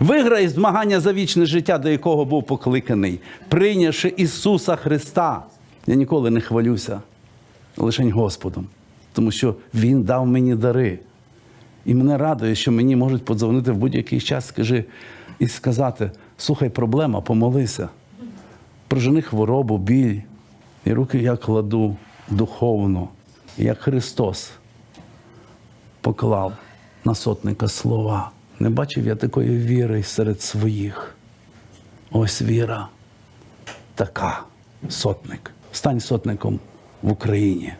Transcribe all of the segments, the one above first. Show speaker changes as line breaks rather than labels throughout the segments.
Виграй змагання за вічне життя, до якого був покликаний, прийнявши Ісуса Христа. Я ніколи не хвалюся лише Господом, тому що Він дав мені дари. І мене радує, що мені можуть подзвонити в будь-який час, скажи, і сказати: слухай, проблема, помолися. Прожени хворобу, біль. І руки я кладу духовно, як Христос поклав на сотника слова. Не бачив я такої віри серед своїх. Ось віра така, сотник. Стань сотником в Україні.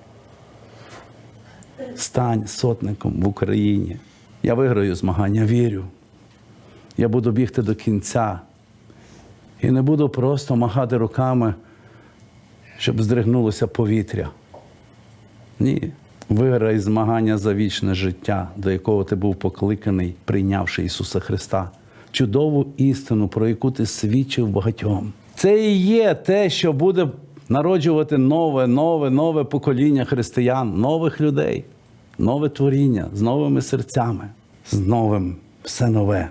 Стань сотником в Україні. Я виграю змагання, вірю. Я буду бігти до кінця. І не буду просто махати руками, щоб здригнулося повітря. Ні. Виграй змагання за вічне життя, до якого ти був покликаний, прийнявши Ісуса Христа. Чудову істину, про яку ти свідчив багатьом. Це і є те, що буде народжувати нове, нове, нове покоління християн, нових людей, нове творіння з новими серцями, з новим все нове.